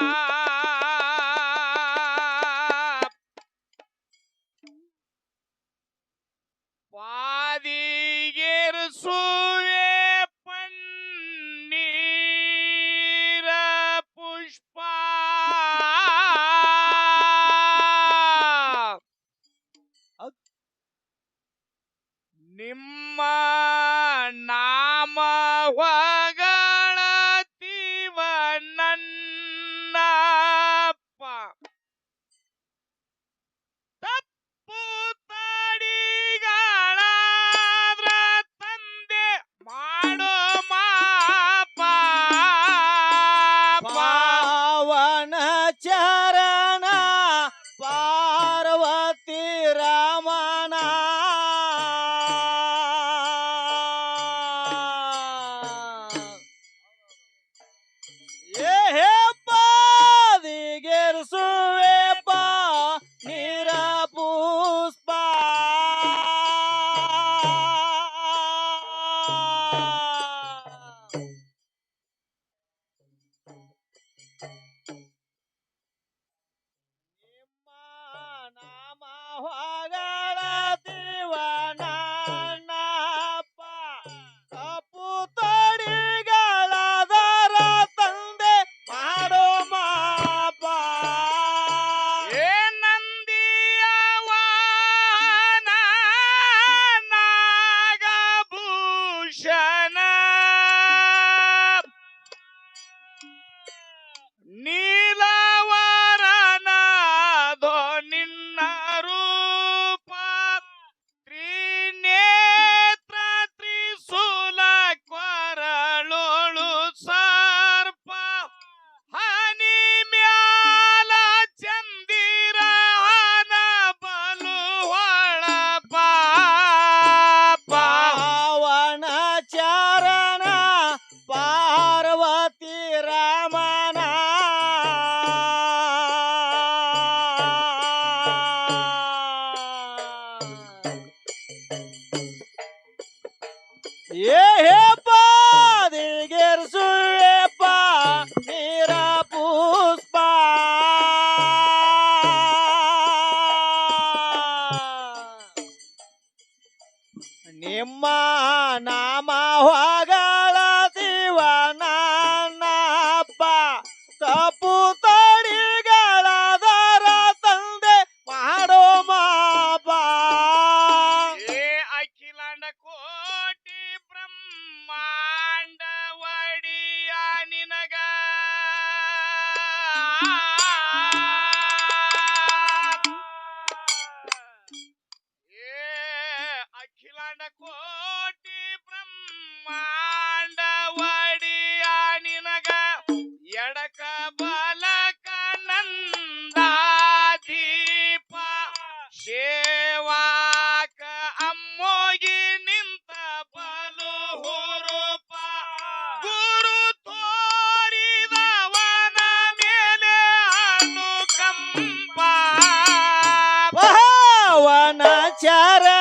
ah, ah, ah. ಆಗ Yeah, yeah, ಪಾವನ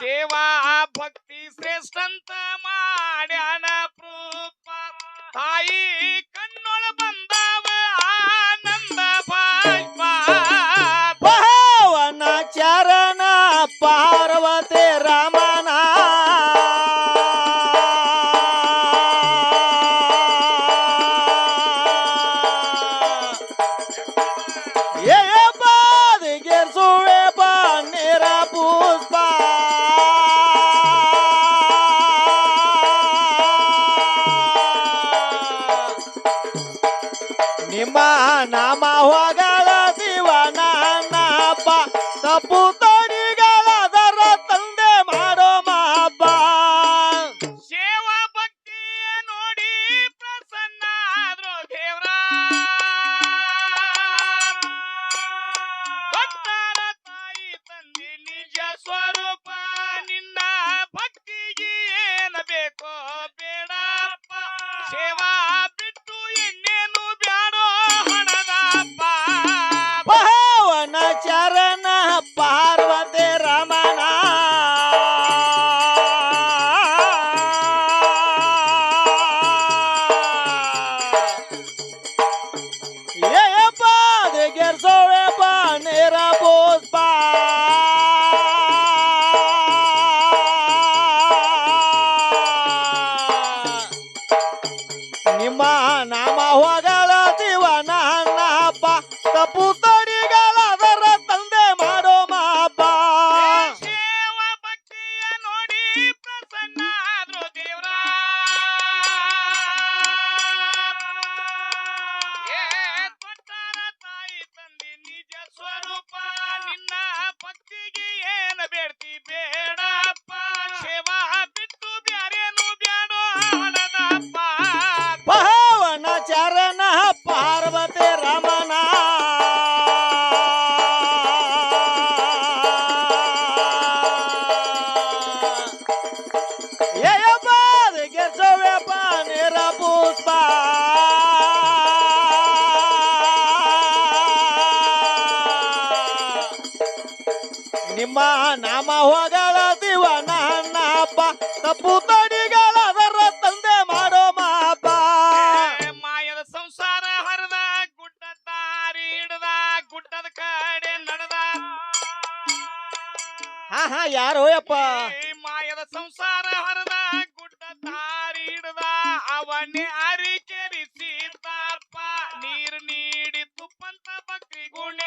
सेवा भक्ति श्रेष्ठं ಯಾರ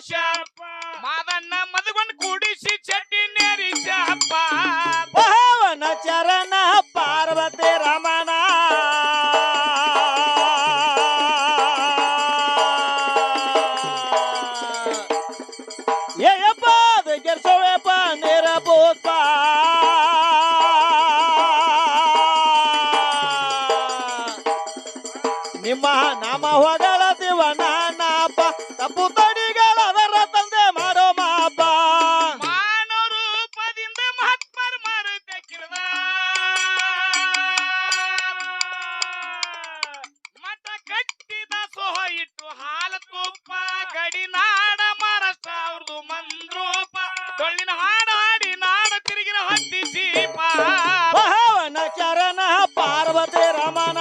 ಶಾಪ. ಮಾದಣ್ಣ ಮದುಗೊಂಡು ಕುಡಿಸಿ ಚಟ್ಟಿ ನೇರಿ ಶಾಪ. ಭಾವನ ಚರಣ ಪಾರ್ವತಿ ರಮಣ ನಿಮ್ಮ ನಾಮ ಹೋದ ಮಂದ್ರೋಪ ಗಡಿನಾಡ ಮಹಾರಾಷ್ಟ್ರ ಅವ್ರದ್ದು ಮಂದ್ರೋಪ ಡೊಳ್ಳಿನ ಹಾಡ ಹಾಡಿ ನಾಡ ತಿರುಗಿನ ಹತ್ತಿ ಸೀಪ. ಪವನ ಚರಣ ಪಾರ್ವತಿ ರಮಣ.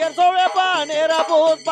ಗೆರ್ಸೋವೆ ಪಾನೇರ ಪುಷ್ಪ.